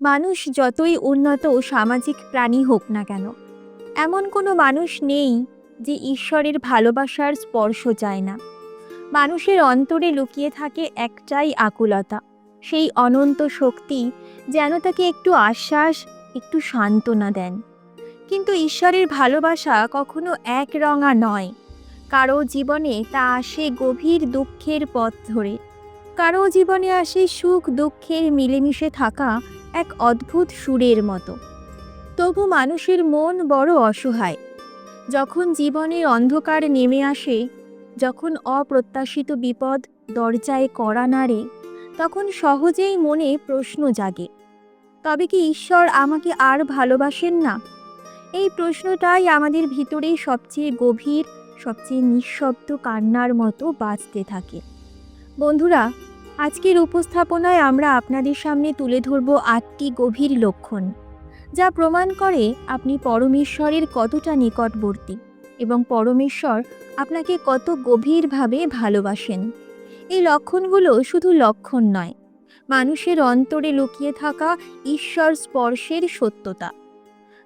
মানুষ যতই উন্নত ও সামাজিক প্রাণী হোক না কেন, এমন কোনো মানুষ নেই যে ঈশ্বরের ভালোবাসার স্পর্শ চায় না। মানুষের অন্তরে লুকিয়ে থাকে একটাই আকুলতা, সেই অনন্ত শক্তি যেন তাকে একটু আশ্বাস, একটু সান্ত্বনা দেন। কিন্তু ঈশ্বরের ভালোবাসা কখনো একরঙা নয়। কারও জীবনে তা আসে গভীর দুঃখের পথ ধরে। কারও জীবনে আসে সুখ দুঃখের মিলেমিশে থাকা এক অদ্ভুত সুরের মতো। তবু মানুষের মন বড় অসহায়। যখন জীবনের অন্ধকার নেমে আসে, যখন অপ্রত্যাশিত বিপদ দরজায় কড়া নাড়ে, তখন সহজেই মনে প্রশ্ন জাগে, তবে কি ঈশ্বর আমাকে আর ভালোবাসেন না? এই প্রশ্নটাই আমাদের ভিতরে সবচেয়ে গভীর, সবচেয়ে নিঃশব্দ কান্নার মতো বাজতে থাকে। বন্ধুরা আজকের উপস্থাপনায় আমরা আপনাদের সামনে তুলে ধরব আটটি গভীর লক্ষণ, যা প্রমাণ করে আপনি পরমেশ্বরের কতটা নিকটবর্তী এবং পরমেশ্বর আপনাকে কত গভীরভাবে ভালোবাসেন। এই লক্ষণগুলো শুধু লক্ষণ নয়, মানুষের অন্তরে লুকিয়ে থাকা ঈশ্বর স্পর্শের সত্যতা।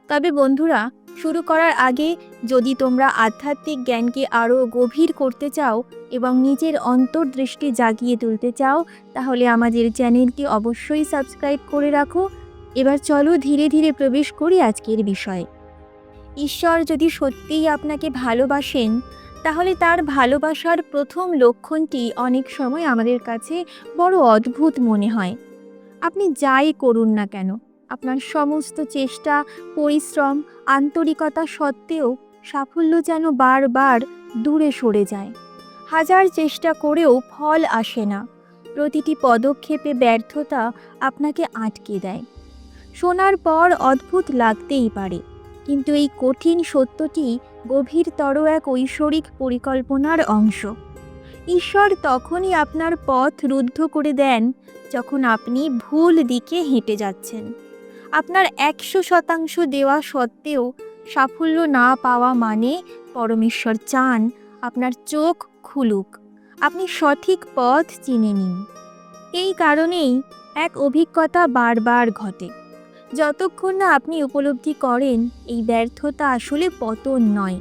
তবে বন্ধুরা শুরু করার আগে যদি তোমরা আধ্যাত্মিক জ্ঞানকে আরও গভীর করতে চাও এবং নিজের অন্তর্দৃষ্টি জাগিয়ে তুলতে চাও, তাহলে আমাদের চ্যানেলটি অবশ্যই সাবস্ক্রাইব করে রাখো। এবার চলো ধীরে ধীরে প্রবেশ করি আজকের বিষয়ে। ঈশ্বর যদি সত্যিই আপনাকে ভালোবাসেন, তাহলে তার ভালোবাসার প্রথম লক্ষণটি অনেক সময় আমাদের কাছে বড় অদ্ভুত মনে হয়। আপনি যাই করুন না কেন আপনার সমস্ত চেষ্টা, পরিশ্রম, আন্তরিকতা সত্ত্বেও সাফল্য যেন বারবার দূরে সরে যায়। হাজার চেষ্টা করেও ফল আসে না। প্রতিটি পদক্ষেপে ব্যর্থতা আপনাকে আটকে দেয়। শোনার পর অদ্ভুত লাগতেই পারে, কিন্তু এই কঠিন সত্যটি গভীরতর এক ঐশ্বরিক পরিকল্পনার অংশ। ঈশ্বর তখনই আপনার পথ রুদ্ধ করে দেন যখন আপনি ভুল দিকে হেঁটে যাচ্ছেন। আপনার একশো শতাংশ দেওয়া সত্ত্বেও সাফল্য না পাওয়া মানে পরমেশ্বর চান আপনার চোখ খুলুক। আপনি সঠিক পথ চিনে নিন। এই কারণেই এক অভিজ্ঞতা বারবার ঘটে। যতক্ষণ না আপনি উপলব্ধি করেন এই ব্যর্থতা আসলে পতন নয়।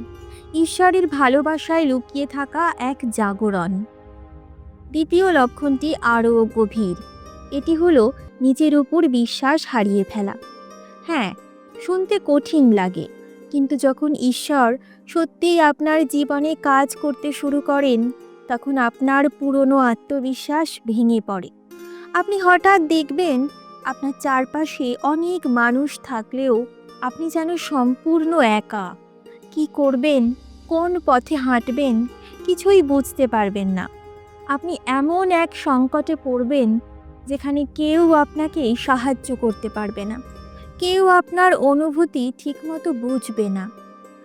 ঈশ্বরের ভালোবাসায় লুকিয়ে থাকা এক জাগরণ। দ্বিতীয় লক্ষণটি আরও গভীর। এটি হলো নিজের উপর বিশ্বাস হারিয়ে ফেলা। হ্যাঁ শুনতে কঠিন লাগে, কিন্তু যখন ঈশ্বর সত্যিই আপনার জীবনে কাজ করতে শুরু করেন, তখন আপনার পুরনো আত্মবিশ্বাস ভেঙে পড়ে। আপনি হঠাৎ দেখবেন, আপনার চারপাশে অনেক মানুষ থাকলেও আপনি যেন সম্পূর্ণ একা। কি করবেন, কোন পথে হাঁটবেন, কিছুই বুঝতে পারবেন না। আপনি এমন এক সংকটে পড়বেন যেখানে কেউ আপনাকে সাহায্য করতে পারবে না। কেউ আপনার অনুভূতি ঠিকমতো বুঝবে না।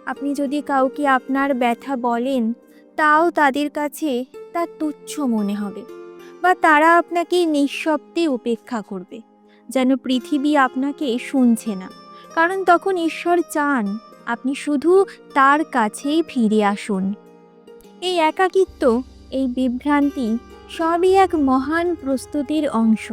আপনি যদি কাউকে আপনার ব্যথা বলেন, তাও তাদের কাছে তা তুচ্ছ মনে হবে বা তারা আপনাকে নিঃশব্দে উপেক্ষা করবে, যেন পৃথিবী আপনাকে শুনছে না। কারণ তখন ঈশ্বর চান আপনি শুধু তার কাছেই ফিরে আসুন। এই একাকিত্ব এই বিভ্রান্তি সবই এক মহান প্রস্তুতির অংশ।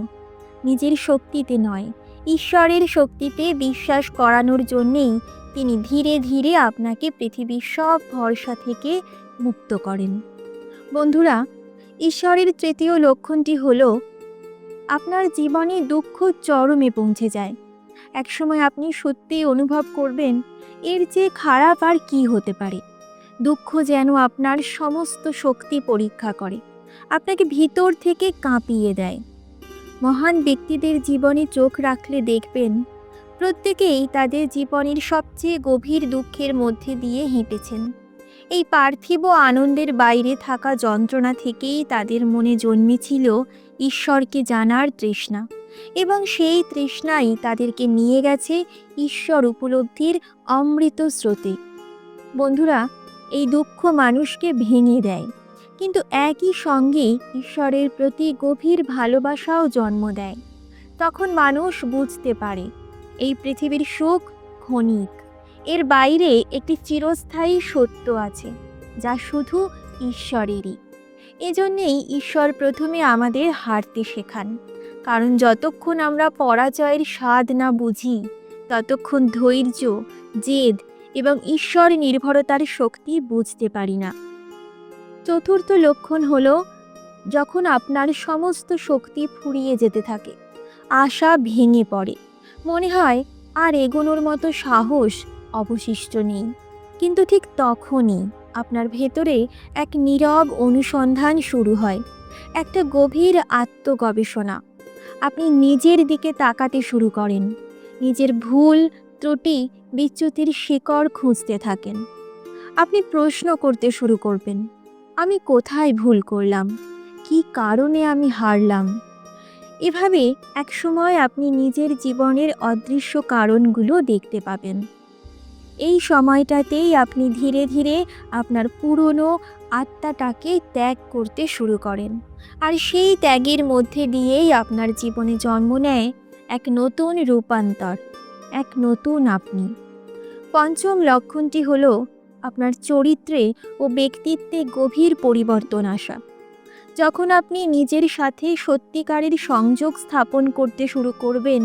নিজের শক্তিতে নয়, ঈশ্বরের শক্তিতে বিশ্বাস করানোর জন্যেই তিনি ধীরে ধীরে আপনাকে পৃথিবীর সব ভরসা থেকে মুক্ত করেন। বন্ধুরা, ঈশ্বরের তৃতীয় লক্ষণটি হল, আপনার জীবনে দুঃখ চরমে পৌঁছে যায়। একসময় আপনি সত্যিই অনুভব করবেন, এর চেয়ে খারাপ আর কি হতে পারে? দুঃখ যেন আপনার সমস্ত শক্তি পরীক্ষা করে। আপনাকে ভিতর থেকে কাঁপিয়ে দেয়। মহান ব্যক্তিদের জীবনে চোখ রাখলে দেখবেন, প্রত্যেকেই তাদের জীবনের সবচেয়ে গভীর দুঃখের মধ্যে দিয়ে হেঁটেছেন। এই পার্থিব আনন্দের বাইরে থাকা যন্ত্রণা থেকেই তাদের মনে জন্মেছিল ঈশ্বরকে জানার তৃষ্ণা। এবং সেই তৃষ্ণাই তাদেরকে নিয়ে গেছে ঈশ্বর উপলব্ধির অমৃত স্রোতে। বন্ধুরা এই দুঃখ মানুষকে ভেঙে দেয়। কিন্তু একই সঙ্গে ঈশ্বরের প্রতি গভীর ভালোবাসাও জন্ম দেয়। তখন মানুষ বুঝতে পারে, এই পৃথিবীর সুখ ক্ষণিক। এর বাইরে একটি চিরস্থায়ী সত্য আছে, যা শুধু ঈশ্বরেরই। এজন্যেই ঈশ্বর প্রথমে আমাদের হারতে শেখান। কারণ যতক্ষণ আমরা পরাজয়ের স্বাদ না বুঝি, ততক্ষণ ধৈর্য, জেদ এবং ঈশ্বর নির্ভরতার শক্তি বুঝতে পারি না। চতুর্থ লক্ষণ হলো, যখন আপনার সমস্ত শক্তি ফুরিয়ে যেতে থাকে, আশা ভেঙে পড়ে। মনে হয়, আর এগোনোর মতো সাহস অবশিষ্ট নেই। কিন্তু ঠিক তখনই আপনার ভেতরে এক নীরব অনুসন্ধান শুরু হয়, একটা গভীর আত্মগবেষণা। আপনি নিজের দিকে তাকাতে শুরু করেন। নিজের ভুল, ত্রুটি বিচ্যুতির শিকড় খুঁজতে থাকেন। আপনি প্রশ্ন করতে শুরু করবেন, আমি কোথায় ভুল করলাম? কি কারণে আমি হারলাম? এভাবে একসময় আপনি নিজের জীবনের অদৃশ্য কারণগুলো দেখতে পাবেন। এই সময়টাতেই আপনি ধীরে ধীরে আপনার পুরনো আত্মাটাকে ত্যাগ করতে শুরু করেন। আর সেই ত্যাগের মধ্যে দিয়েই আপনার জীবনে জন্ম নেয় এক নতুন রূপান্তর। এক নতুন আপনি। পঞ্চম লক্ষণটি হল আপনার চরিত্রে ও ব্যক্তিত্বে গভীর পরিবর্তন আসা। যখন আপনি নিজের সাথে সত্যিকারের সংযোগ স্থাপন করতে শুরু করবেন,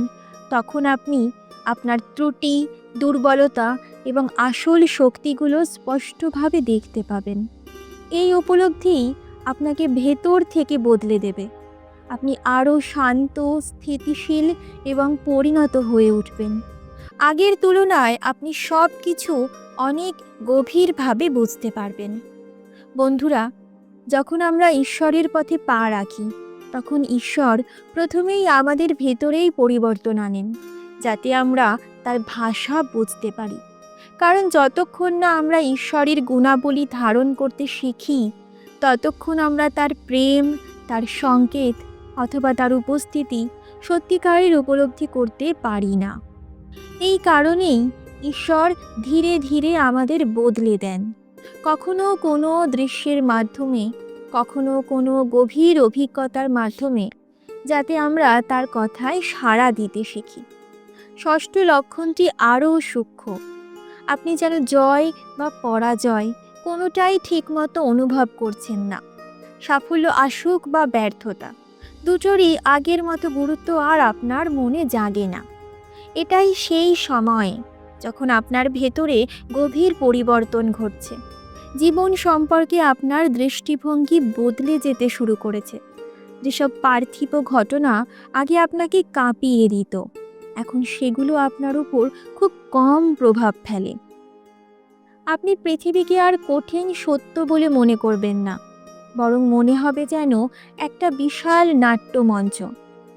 তখন আপনি আপনার ত্রুটি, দুর্বলতা এবং আসল শক্তিগুলো স্পষ্টভাবে দেখতে পাবেন। এই উপলব্ধি আপনাকে ভেতর থেকে বদলে দেবে। আপনি আরও শান্ত, স্থিতিশীল এবং পরিণত হয়ে উঠবেন। আগের তুলনায় আপনি সব কিছু অনেক গভীরভাবে বুঝতে পারবেন। বন্ধুরা, যখন আমরা ঈশ্বরের পথে পা রাখি, তখন ঈশ্বর প্রথমেই আমাদের ভেতরেই পরিবর্তন আনেন, যাতে আমরা তার ভাষা বুঝতে পারি। কারণ যতক্ষণ না আমরা ঈশ্বরের গুণাবলী ধারণ করতে শিখি, ততক্ষণ আমরা তার প্রেম, তার সংকেত অথবা তার উপস্থিতি সত্যিকারের উপলব্ধি করতে পারি না। এই কারণেই ঈশ্বর ধীরে ধীরে আমাদের বদলে দেন। কখনো কোনো দৃশ্যের মাধ্যমে, কখনো কোনো গভীর অভিজ্ঞতার মাধ্যমে যাতে আমরা তার কথায় সাড়া দিতে শিখি। ষষ্ঠ লক্ষণটি আরও সূক্ষ্ম। আপনি যেন জয় বা পরাজয় কোনোটাই ঠিকমতো অনুভব করছেন না। সাফল্য আসুক বা ব্যর্থতা, দুটোরই আগের মতো গুরুত্ব আর আপনার মনে জাগে না। এটাই সেই সময় যখন আপনার ভেতরে গভীর পরিবর্তন ঘটছে। জীবন সম্পর্কে আপনার দৃষ্টিভঙ্গি বদলে যেতে শুরু করেছে। যেসব পার্থিব ঘটনা আগে আপনাকে কাঁপিয়ে দিত, এখন সেগুলো আপনার উপর খুব কম প্রভাব ফেলে। আপনি পৃথিবীকে আর কঠিন সত্য বলে মনে করবেন না, বরং মনে হবে যেন একটা বিশাল নাট্যমঞ্চ,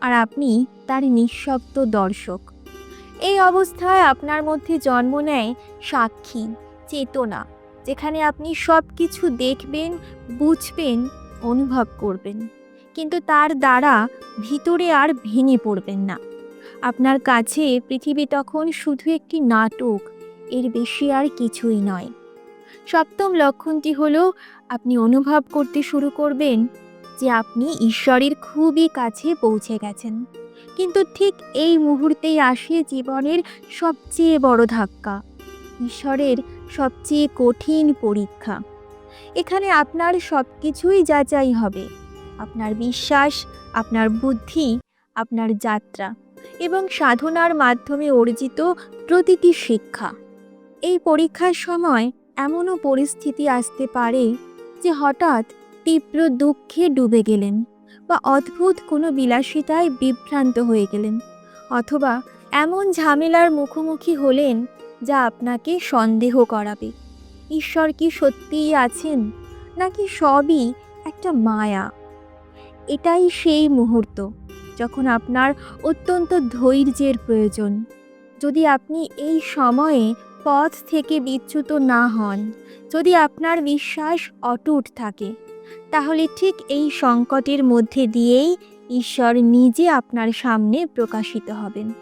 আর আপনি তার নিঃশব্দ দর্শক। এই অবস্থায় আপনার মধ্যে জন্ম নেয় সাক্ষী, চেতনা, যেখানে আপনি সব কিছু দেখবেন, বুঝবেন, অনুভব করবেন। কিন্তু তার দ্বারা ভিতরে আর ভেঙে পড়বেন না। আপনার কাছে পৃথিবী তখন শুধু একটি নাটক, এর বেশি আর কিছুই নয়। সপ্তম লক্ষণটি হলো, আপনি অনুভব করতে শুরু করবেন যে আপনি ঈশ্বরের খুবই কাছে পৌঁছে গেছেন। কিন্তু ঠিক এই মুহূর্তেই আসে জীবনের সবচেয়ে বড় ধাক্কা, ঈশ্বরের সবচেয়ে কঠিন পরীক্ষা। এখানে আপনার সব কিছুই যাচাই হবে, আপনার বিশ্বাস, আপনার বুদ্ধি, আপনার যাত্রা এবং সাধনার মাধ্যমে অর্জিত প্রতিটি শিক্ষা। এই পরীক্ষার সময় এমনও পরিস্থিতি আসতে পারে যে হঠাৎ তীব্র দুঃখে ডুবে গেলেন। বা অদ্ভুত কোনো বিলাসিতায় বিভ্রান্ত হয়ে গেলেন, অথবা এমন ঝামেলার মুখোমুখি হলেন যা আপনাকে সন্দেহ করাবে। ঈশ্বর কি সত্যিই আছেন, নাকি সবই একটা মায়া? এটাই সেই মুহূর্ত যখন আপনার অত্যন্ত ধৈর্যের প্রয়োজন। যদি আপনি এই সময়ে পথ থেকে বিচ্যুত না হন, যদি আপনার বিশ্বাস অটুট থাকে তাহলে ঠিক এই সংকটের মধ্যে দিয়েই ঈশ্বর নিজে আপনার সামনে প্রকাশিত হবেন।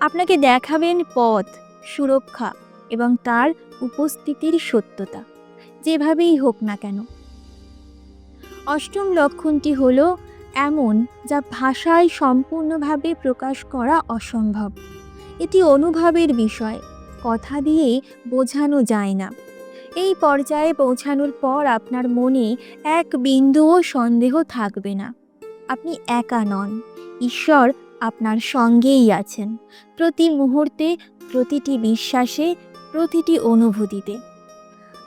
আপনাকে দেখাবেন পথ, সুরক্ষা এবং তার উপস্থিতির সত্যতা, যেভাবেই হোক না কেন। অষ্টম লক্ষণটি হলো এমন যা ভাষায় সম্পূর্ণভাবে প্রকাশ করা অসম্ভব। এটি অনুভবের বিষয়, কথা দিয়ে বোঝানো যায় না। এই পর্যায়ে পৌঁছানোর পর আপনার মনে এক বিন্দুও সন্দেহ থাকবে না। আপনি একা নন। ঈশ্বর আপনার সঙ্গেই আছেন। প্রতি মুহূর্তে, প্রতিটি বিশ্বাসে, প্রতিটি অনুভূতিতে।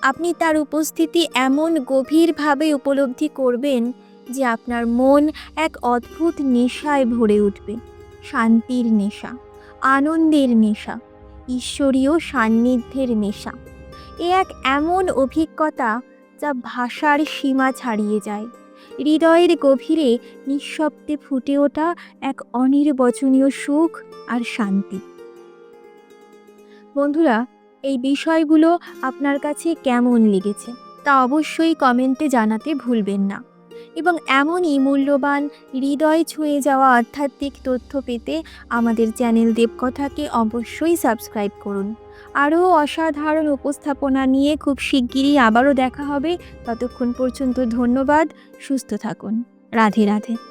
আপনি তার উপস্থিতি এমন গভীরভাবে উপলব্ধি করবেন যে আপনার মন এক অদ্ভুত নেশায় ভরে উঠবে। শান্তির নেশা, আনন্দের নেশা, ঈশ্বরীয় সান্নিধ্যের নেশা। এ এক এমন অভিজ্ঞতা যা ভাষার সীমা ছাড়িয়ে যায়। হৃদয়ের গভীরে নিঃশব্দে ফুটে ওঠা এক অনির্বচনীয় সুখ আর শান্তি। বন্ধুরা, এই বিষয়গুলো আপনার কাছে কেমন লেগেছে তা অবশ্যই কমেন্টে জানাতে ভুলবেন না। এবং এমনই মূল্যবান, হৃদয় ছুঁয়ে যাওয়া আধ্যাত্মিক তথ্য পেতে আমাদের চ্যানেল দেবকথাকে অবশ্যই সাবস্ক্রাইব করুন। আরও অসাধারণ উপস্থাপনা নিয়ে খুব শিগগিরই আবারও দেখা হবে। ততক্ষণ পর্যন্ত ধন্যবাদ। সুস্থ থাকুন। রাধে রাধে।